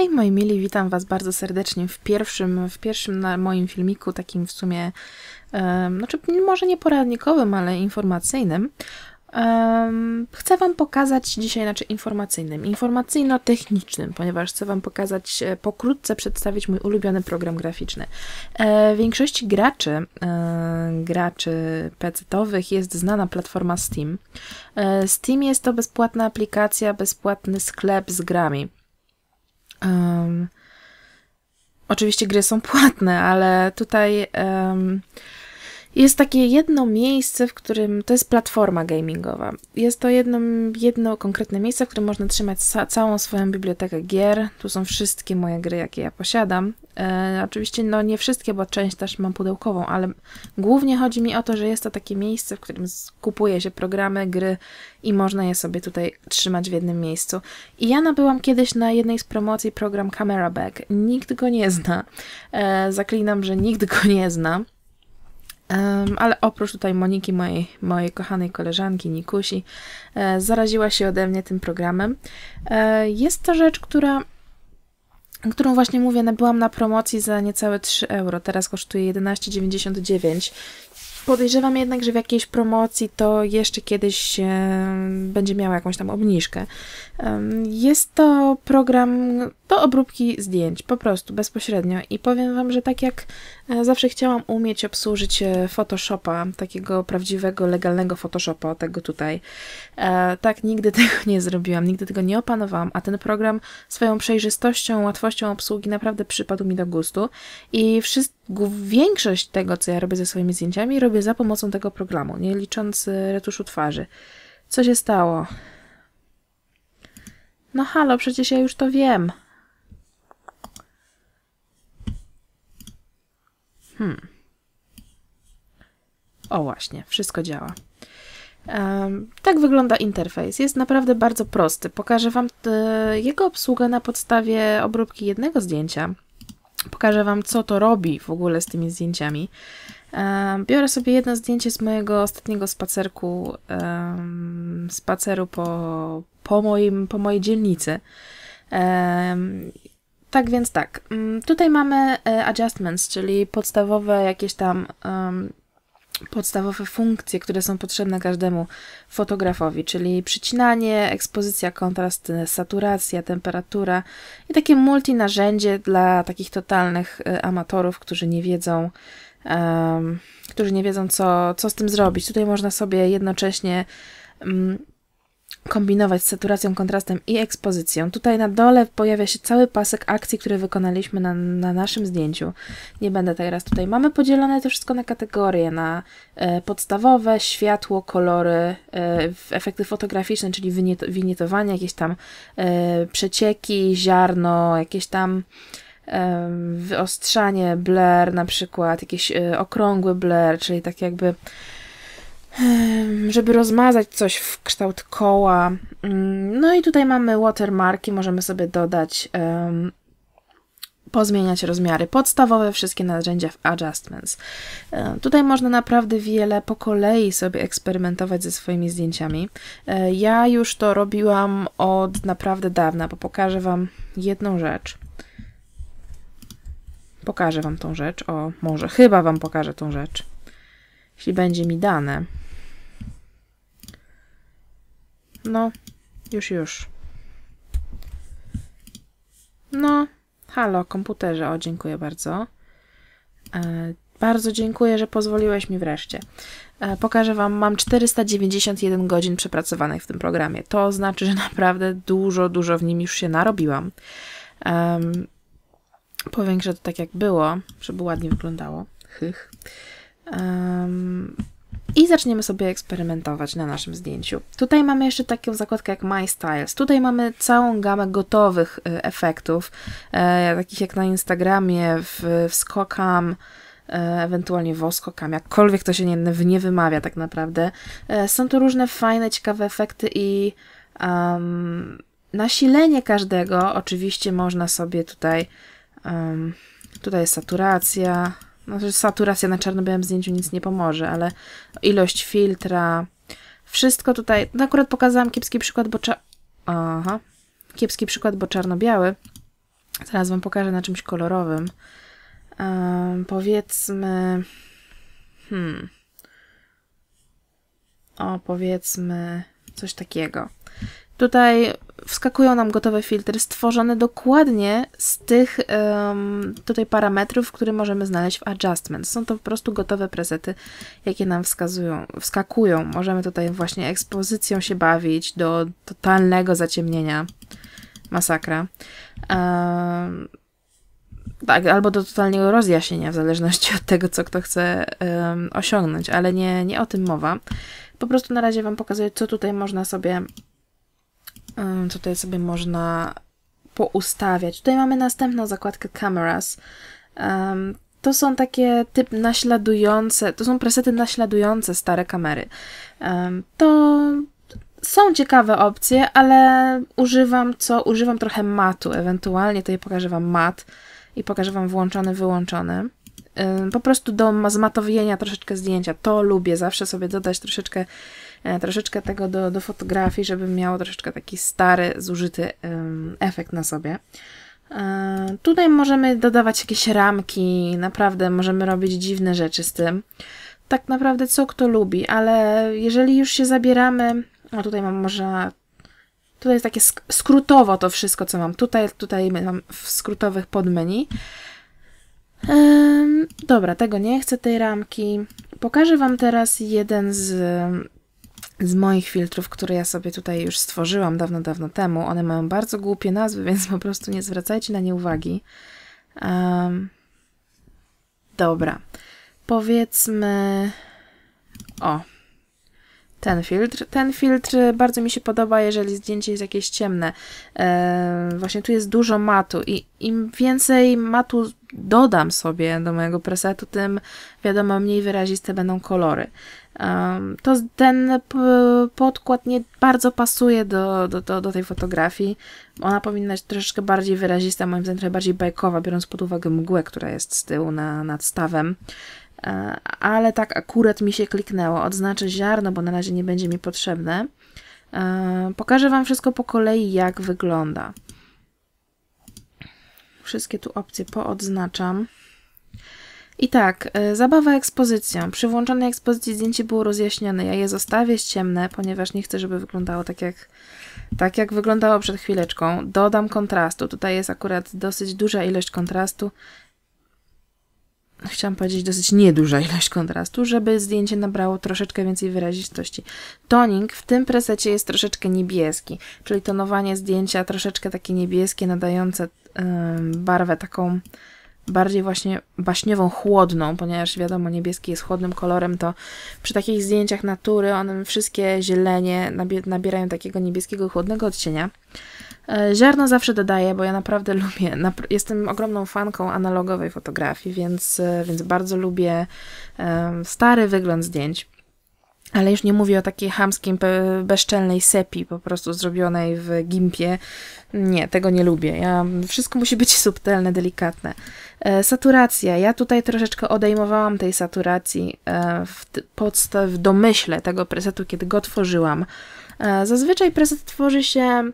Hej moi mili, witam was bardzo serdecznie w pierwszym, w pierwszym na moim filmiku, takim w sumie, um, znaczy może nie poradnikowym, ale informacyjnym. Um, chcę Wam pokazać dzisiaj, znaczy informacyjnym, informacyjno-technicznym, ponieważ chcę Wam pokazać, e, pokrótce przedstawić mój ulubiony program graficzny. E, większości graczy, e, graczy PC-owych jest znana platforma Steam. E, Steam jest to bezpłatna aplikacja, bezpłatny sklep z grami. Um, oczywiście gry są płatne, ale tutaj um, jest takie jedno miejsce, w którym to jest platforma gamingowa. Jest to jedno, jedno konkretne miejsce, w którym można trzymać całą swoją bibliotekę gier. Tu są wszystkie moje gry, jakie ja posiadam. E, oczywiście, no nie wszystkie, bo część też mam pudełkową, ale głównie chodzi mi o to, że jest to takie miejsce, w którym kupuje się programy, gry i można je sobie tutaj trzymać w jednym miejscu. I ja nabyłam kiedyś na jednej z promocji program Camera Bag. Nikt go nie zna. E, zaklinam, że nikt go nie zna. Um, ale oprócz tutaj Moniki, mojej, mojej kochanej koleżanki Nikusi, e, zaraziła się ode mnie tym programem. E, jest to rzecz, która którą właśnie mówię, nabyłam na promocji za niecałe 3 euro, teraz kosztuje 11,99 Podejrzewam jednak, że w jakiejś promocji to jeszcze kiedyś będzie miała jakąś tam obniżkę. Jest to program do obróbki zdjęć, po prostu, bezpośrednio. I powiem Wam, że tak jak e, zawsze chciałam umieć obsłużyć e, Photoshopa, takiego prawdziwego, legalnego Photoshopa, tego tutaj, e, tak nigdy tego nie zrobiłam, nigdy tego nie opanowałam, a ten program swoją przejrzystością, łatwością obsługi naprawdę przypadł mi do gustu i wszystko, większość tego, co ja robię ze swoimi zdjęciami, robię za pomocą tego programu, nie licząc retuszu twarzy. Co się stało? No halo, przecież ja już to wiem. Hmm. O właśnie, wszystko działa. Um, tak wygląda interfejs. Jest naprawdę bardzo prosty. Pokażę Wam e, jego obsługę na podstawie obróbki jednego zdjęcia. Pokażę Wam, co to robi w ogóle z tymi zdjęciami. Um, biorę sobie jedno zdjęcie z mojego ostatniego spacerku, um, spaceru po, po, moim, po mojej dzielnicy. Tak więc tak, mm, tutaj mamy e, adjustments, czyli podstawowe jakieś tam um, podstawowe funkcje, które są potrzebne każdemu fotografowi, czyli przycinanie, ekspozycja, kontrast, saturacja, temperatura i takie multi narzędzie dla takich totalnych e, amatorów, którzy nie wiedzą, um, którzy nie wiedzą co, co z tym zrobić. Tutaj można sobie jednocześnie um, kombinować z saturacją, kontrastem i ekspozycją. Tutaj na dole pojawia się cały pasek akcji, które wykonaliśmy na, na naszym zdjęciu. Nie będę teraz tutaj. Mamy podzielone to wszystko na kategorie, na e, podstawowe, światło, kolory, e, efekty fotograficzne, czyli winietowanie, jakieś tam e, przecieki, ziarno, jakieś tam wyostrzanie, blur na przykład, jakiś e, okrągły blur, czyli tak jakby żeby rozmazać coś w kształt koła. Mm, no i tutaj mamy watermarki, możemy sobie dodać, um, pozmieniać rozmiary podstawowe, wszystkie narzędzia w Adjustments. Um, tutaj można naprawdę wiele po kolei sobie eksperymentować ze swoimi zdjęciami. Um, ja już to robiłam od naprawdę dawna, bo pokażę Wam jedną rzecz. Pokażę Wam tą rzecz, o może, chyba Wam pokażę tą rzecz, jeśli będzie mi dane. No, już, już. No, halo, komputerze, o, dziękuję bardzo. E, bardzo dziękuję, że pozwoliłeś mi wreszcie. E, pokażę Wam, mam 491 godzin przepracowanych w tym programie. To znaczy, że naprawdę dużo, dużo w nim już się narobiłam. Um, powiększę to tak, jak było, żeby ładnie wyglądało. Hych. Um, i zaczniemy sobie eksperymentować na naszym zdjęciu. Tutaj mamy jeszcze taką zakładkę jak My Styles. Tutaj mamy całą gamę gotowych y, efektów, e, takich jak na Instagramie, w, w Skokam, e, ewentualnie Woskokam, jakkolwiek to się nie, nie wymawia tak naprawdę. E, są to różne fajne, ciekawe efekty i um, nasilenie każdego oczywiście można sobie tutaj um, tutaj jest saturacja, no, saturacja na czarno-białym zdjęciu nic nie pomoże, ale ilość filtra, wszystko tutaj, no akurat pokazałam kiepski przykład, bo cza... Aha. kiepski przykład, bo czarno-biały, Zaraz Wam pokażę na czymś kolorowym. Um, powiedzmy... Hmm. O, powiedzmy coś takiego. Tutaj wskakują nam gotowe filtry stworzone dokładnie z tych um, tutaj parametrów, które możemy znaleźć w Adjustment. Są to po prostu gotowe presety, jakie nam wskazują, wskakują. Możemy tutaj właśnie ekspozycją się bawić do totalnego zaciemnienia. Masakra. Um, tak, albo do totalnego rozjaśnienia, w zależności od tego, co kto chce um, osiągnąć, ale nie, nie o tym mowa. Po prostu na razie Wam pokazuję, co tutaj można sobie tutaj sobie można poustawiać. Tutaj mamy następną zakładkę Cameras. To są takie typ naśladujące, to są presety naśladujące stare kamery. To są ciekawe opcje, ale używam co? Używam trochę matu, ewentualnie tutaj pokażę Wam mat i pokażę Wam włączony, wyłączony. Po prostu do zmatowienia troszeczkę zdjęcia. To lubię, zawsze sobie dodać troszeczkę troszeczkę tego do, do fotografii, żeby miało troszeczkę taki stary, zużyty efekt na sobie. E, tutaj możemy dodawać jakieś ramki, naprawdę możemy robić dziwne rzeczy z tym. Tak naprawdę co kto lubi, ale jeżeli już się zabieramy, o tutaj mam może Tutaj jest takie sk skrótowo to wszystko, co mam tutaj. Tutaj mam w skrótowych podmenu. Dobra, tego nie chcę, tej ramki. Pokażę Wam teraz jeden z z moich filtrów, które ja sobie tutaj już stworzyłam dawno, dawno temu. One mają bardzo głupie nazwy, więc po prostu nie zwracajcie na nie uwagi. Um, dobra. Powiedzmy... O, ten filtr. Ten filtr bardzo mi się podoba, jeżeli zdjęcie jest jakieś ciemne. E, właśnie tu jest dużo matu i im więcej matu dodam sobie do mojego presetu, tym wiadomo, mniej wyraziste będą kolory. To ten podkład nie bardzo pasuje do, do, do, do tej fotografii. Ona powinna być troszeczkę bardziej wyrazista, moim zdaniem trochę bardziej bajkowa, biorąc pod uwagę mgłę, która jest z tyłu na, nad stawem. E, ale tak akurat mi się kliknęło. Odznaczę ziarno, bo na razie nie będzie mi potrzebne. E, pokażę Wam wszystko po kolei, jak wygląda. Wszystkie tu opcje poodznaczam. I tak, y, zabawa ekspozycją. Przy włączonej ekspozycji zdjęcie było rozjaśnione. Ja je zostawię ciemne, ponieważ nie chcę, żeby wyglądało tak jak, tak jak wyglądało przed chwileczką. Dodam kontrastu. Tutaj jest akurat dosyć duża ilość kontrastu. Chciałam powiedzieć dosyć nieduża ilość kontrastu, żeby zdjęcie nabrało troszeczkę więcej wyrazistości. Toning w tym presecie jest troszeczkę niebieski, czyli tonowanie zdjęcia troszeczkę takie niebieskie, nadające yy, barwę taką bardziej właśnie baśniową, chłodną, ponieważ wiadomo, niebieski jest chłodnym kolorem, to przy takich zdjęciach natury one wszystkie zielenie nabierają takiego niebieskiego, chłodnego odcienia. E, ziarno zawsze dodaję, bo ja naprawdę lubię, jestem ogromną fanką analogowej fotografii, więc, e, więc bardzo lubię stary wygląd zdjęć. Ale już nie mówię o takiej hamskiej, bezczelnej sepi, po prostu zrobionej w gimpie. Nie, tego nie lubię. Ja, wszystko musi być subtelne, delikatne. E, saturacja. Ja tutaj troszeczkę odejmowałam tej saturacji e, w, podstaw, w domyśle tego presetu, kiedy go tworzyłam. E, zazwyczaj preset tworzy się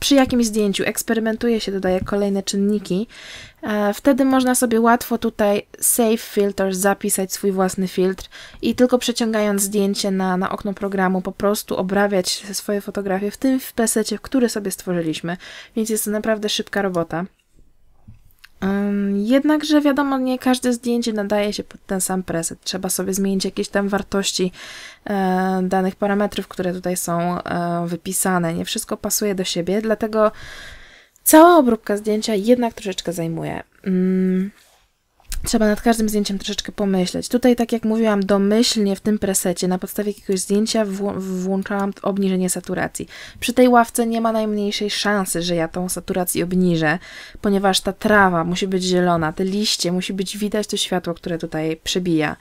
przy jakimś zdjęciu eksperymentuje się, dodaje kolejne czynniki, e, wtedy można sobie łatwo tutaj Save Filter zapisać swój własny filtr i tylko przeciągając zdjęcie na, na okno programu po prostu obrabiać swoje fotografie w tym w presecie, który sobie stworzyliśmy, więc jest to naprawdę szybka robota. Jednakże wiadomo, nie każde zdjęcie nadaje się pod ten sam preset. Trzeba sobie zmienić jakieś tam wartości e, danych parametrów, które tutaj są e, wypisane. Nie wszystko pasuje do siebie, dlatego cała obróbka zdjęcia jednak troszeczkę zajmuje. Trzeba nad każdym zdjęciem troszeczkę pomyśleć. Tutaj, tak jak mówiłam, domyślnie w tym presecie na podstawie jakiegoś zdjęcia włączałam obniżenie saturacji. Przy tej ławce nie ma najmniejszej szansy, że ja tą saturację obniżę, ponieważ ta trawa musi być zielona, te liście, musi być widać to światło, które tutaj przebija.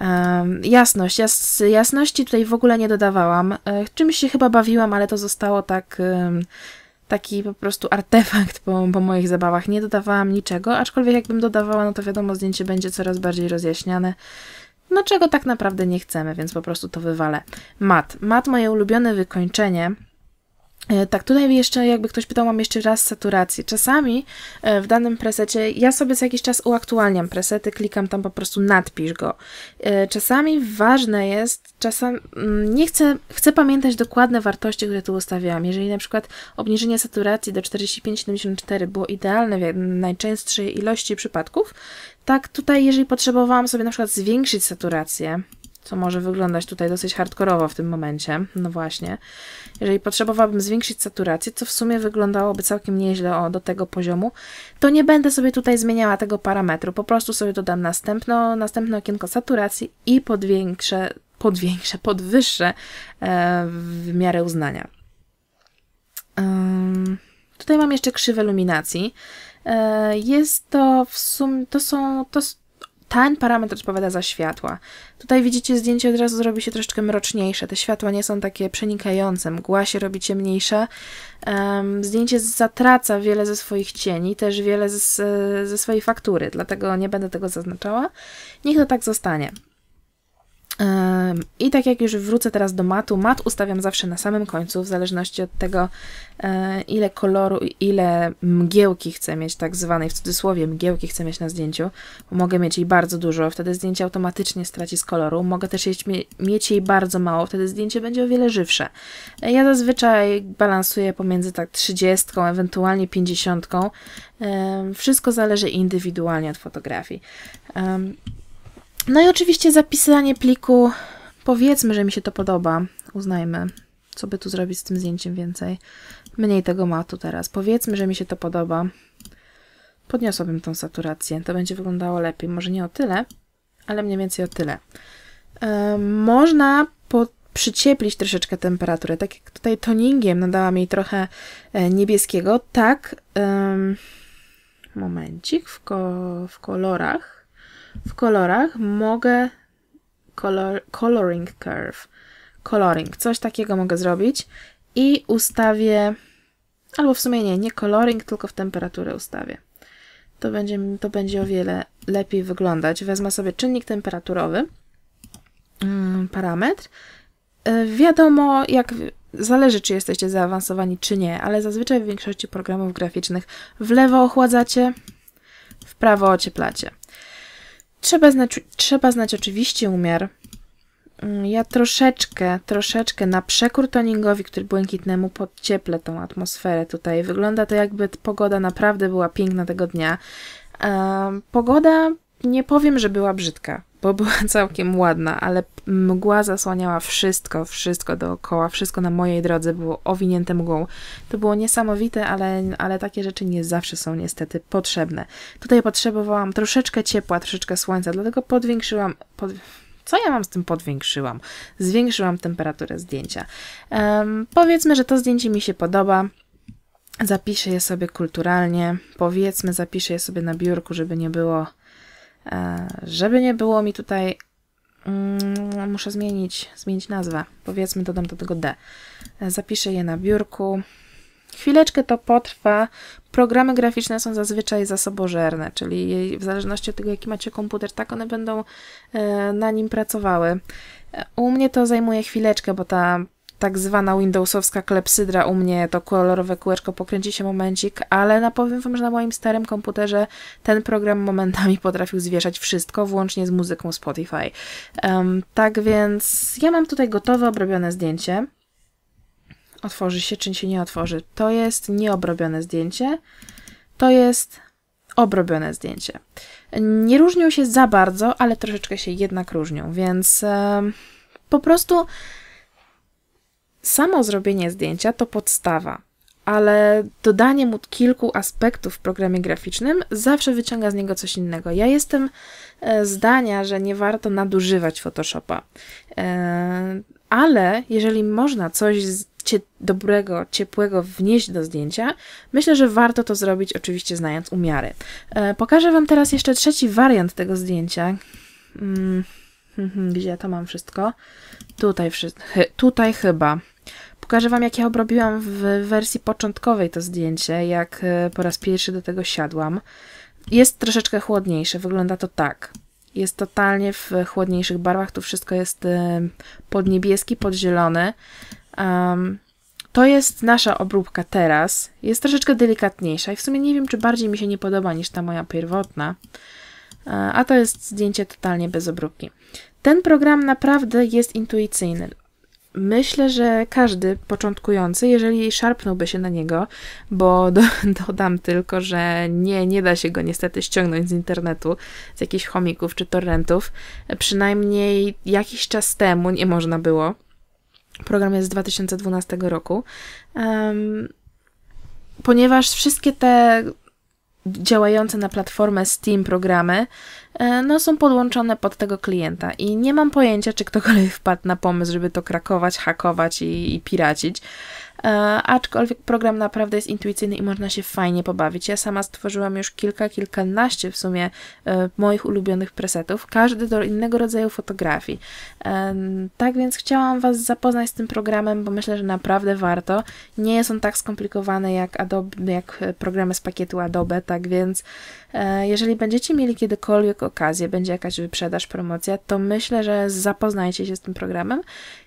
Um, jasność. Jas jasności tutaj w ogóle nie dodawałam. E, czymś się chyba bawiłam, ale to zostało tak... Um, taki po prostu artefakt po, po moich zabawach. Nie dodawałam niczego, aczkolwiek jakbym dodawała, no to wiadomo, zdjęcie będzie coraz bardziej rozjaśniane. No czego tak naprawdę nie chcemy, więc po prostu to wywalę. Mat. Mat moje ulubione wykończenie. E, tak, tutaj jeszcze, jakby ktoś pytał, mam jeszcze raz saturację. Czasami e, w danym presecie, ja sobie co jakiś czas uaktualniam presety, klikam tam po prostu nadpisz go. E, czasami ważne jest, czasami mm, nie chcę, chcę pamiętać dokładne wartości, które tu ustawiałam. Jeżeli na przykład obniżenie saturacji do 45-74 było idealne w najczęstszej ilości przypadków, tak tutaj, jeżeli potrzebowałam sobie na przykład zwiększyć saturację, co może wyglądać tutaj dosyć hardkorowo w tym momencie, no właśnie. Jeżeli potrzebowałabym zwiększyć saturację, co w sumie wyglądałoby całkiem nieźle o, do tego poziomu, to nie będę sobie tutaj zmieniała tego parametru, po prostu sobie dodam następno, następne okienko saturacji i podwiększę, podwiększę, podwyższę e, w miarę uznania. Um, tutaj mam jeszcze krzywę luminacji. E, jest to w sumie, to są, to, ten parametr odpowiada za światła. Tutaj widzicie zdjęcie od razu zrobi się troszeczkę mroczniejsze. Te światła nie są takie przenikające, mgła się robi ciemniejsza. Zdjęcie zatraca wiele ze swoich cieni, też wiele z, ze swojej faktury, dlatego nie będę tego zaznaczała. Niech to tak zostanie. I tak jak już wrócę teraz do matu, mat ustawiam zawsze na samym końcu, w zależności od tego, e, ile koloru i ile mgiełki chcę mieć, tak zwanej w cudzysłowie mgiełki chcę mieć na zdjęciu, mogę mieć jej bardzo dużo, wtedy zdjęcie automatycznie straci z koloru. Mogę też mieć jej bardzo mało, wtedy zdjęcie będzie o wiele żywsze. E, ja zazwyczaj balansuję pomiędzy tak 30, ewentualnie 50. Wszystko zależy indywidualnie od fotografii. No i oczywiście zapisanie pliku. Powiedzmy, że mi się to podoba. Uznajmy, co by tu zrobić z tym zdjęciem więcej. Mniej tego matu teraz. Powiedzmy, że mi się to podoba. Podniosłabym tą saturację. To będzie wyglądało lepiej. Może nie o tyle, ale mniej więcej o tyle. Yy, można po, przycieplić troszeczkę temperaturę. Tak jak tutaj toningiem nadałam jej trochę e, niebieskiego, tak. Yy, momencik w, ko w kolorach w kolorach mogę color, coloring curve, coloring, coś takiego mogę zrobić i ustawię, albo w sumie nie, nie coloring, tylko w temperaturę ustawię. To będzie, to będzie o wiele lepiej wyglądać. Wezmę sobie czynnik temperaturowy, mm, parametr. E, wiadomo, jak zależy, czy jesteście zaawansowani, czy nie, ale zazwyczaj w większości programów graficznych w lewo ochładzacie, w prawo ocieplacie. Trzeba znać, trzeba znać oczywiście umiar. Mm, ja troszeczkę, troszeczkę na przekór toningowi, który błękitnemu podcieplę tą atmosferę tutaj. Wygląda to jakby pogoda naprawdę była piękna tego dnia. pogoda nie powiem, że była brzydka, bo była całkiem ładna, ale mgła zasłaniała wszystko, wszystko dookoła, wszystko na mojej drodze było owinięte mgłą. To było niesamowite, ale, ale takie rzeczy nie zawsze są niestety potrzebne. Tutaj potrzebowałam troszeczkę ciepła, troszeczkę słońca, dlatego podwiększyłam. Pod... Co ja mam z tym podwiększyłam? Zwiększyłam temperaturę zdjęcia. Um, powiedzmy, że to zdjęcie mi się podoba. Zapiszę je sobie kulturalnie. Powiedzmy, zapiszę je sobie na biurku, żeby nie było żeby nie było mi tutaj, mm, muszę zmienić, zmienić nazwę. Powiedzmy, dodam do tego D. E, zapiszę je na biurku. Chwileczkę to potrwa. Programy graficzne są zazwyczaj zasobożerne, czyli w zależności od tego, jaki macie komputer, tak one będą e, na nim pracowały. U mnie to zajmuje chwileczkę, bo ta tak zwana Windowsowska klepsydra u mnie, to kolorowe kółeczko pokręci się momencik, ale na powiem wam, że na moim starym komputerze ten program momentami potrafił zwieszać wszystko, włącznie z muzyką Spotify. Um, tak więc ja mam tutaj gotowe, obrobione zdjęcie. Otworzy się, czy się nie otworzy. To jest nieobrobione zdjęcie. To jest obrobione zdjęcie. Nie różnią się za bardzo, ale troszeczkę się jednak różnią, więc um, po prostu Samo zrobienie zdjęcia to podstawa, ale dodanie mu kilku aspektów w programie graficznym zawsze wyciąga z niego coś innego. Ja jestem e, zdania, że nie warto nadużywać Photoshopa, e, ale jeżeli można coś dobrego, ciepłego wnieść do zdjęcia, myślę, że warto to zrobić, oczywiście znając umiary. E, pokażę Wam teraz jeszcze trzeci wariant tego zdjęcia. Mm, gdzie ja to mam wszystko? Tutaj, tutaj chyba. Pokażę Wam, jak ja obrobiłam w wersji początkowej to zdjęcie, jak e, po raz pierwszy do tego siadłam. Jest troszeczkę chłodniejsze, wygląda to tak. Jest totalnie w chłodniejszych barwach, tu wszystko jest e, podniebieski, podzielony. Um, to jest nasza obróbka teraz. Jest troszeczkę delikatniejsza i w sumie nie wiem, czy bardziej mi się nie podoba niż ta moja pierwotna. E, a to jest zdjęcie totalnie bez obróbki. Ten program naprawdę jest intuicyjny. Myślę, że każdy początkujący, jeżeli szarpnąłby się na niego, bo do, dodam tylko, że nie, nie da się go niestety ściągnąć z internetu, z jakichś chomików czy torrentów. Przynajmniej jakiś czas temu nie można było. Program jest z 2012 roku. Um, ponieważ wszystkie te działające na platformę Steam programy e, no, są podłączone pod tego klienta i nie mam pojęcia, czy ktokolwiek wpadł na pomysł, żeby to krakować, hakować i, i piracić. E, aczkolwiek program naprawdę jest intuicyjny i można się fajnie pobawić. Ja sama stworzyłam już kilka, kilkanaście w sumie e, moich ulubionych presetów, każdy do innego rodzaju fotografii. E, tak więc chciałam Was zapoznać z tym programem, bo myślę, że naprawdę warto. Nie jest on tak skomplikowany jak, Adobe, jak programy z pakietu Adobe, tak więc jeżeli będziecie mieli kiedykolwiek okazję, będzie jakaś wyprzedaż, promocja, to myślę, że zapoznajcie się z tym programem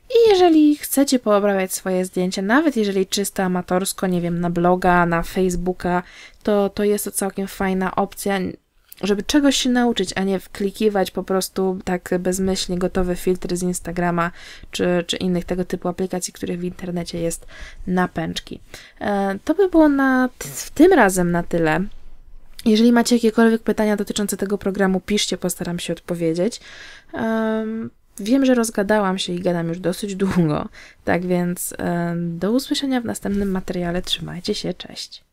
i jeżeli chcecie poobrabiać swoje zdjęcia, nawet jeżeli czysto amatorsko, nie wiem, na bloga, na Facebooka, to, to jest to całkiem fajna opcja, żeby czegoś się nauczyć, a nie wklikiwać po prostu tak bezmyślnie gotowe filtry z Instagrama czy, czy innych tego typu aplikacji, których w internecie jest na pęczki. E, to by było na w tym razem na tyle. Jeżeli macie jakiekolwiek pytania dotyczące tego programu, piszcie, postaram się odpowiedzieć. Wiem, że rozgadałam się i gadam już dosyć długo, tak więc do usłyszenia w następnym materiale. Trzymajcie się, cześć.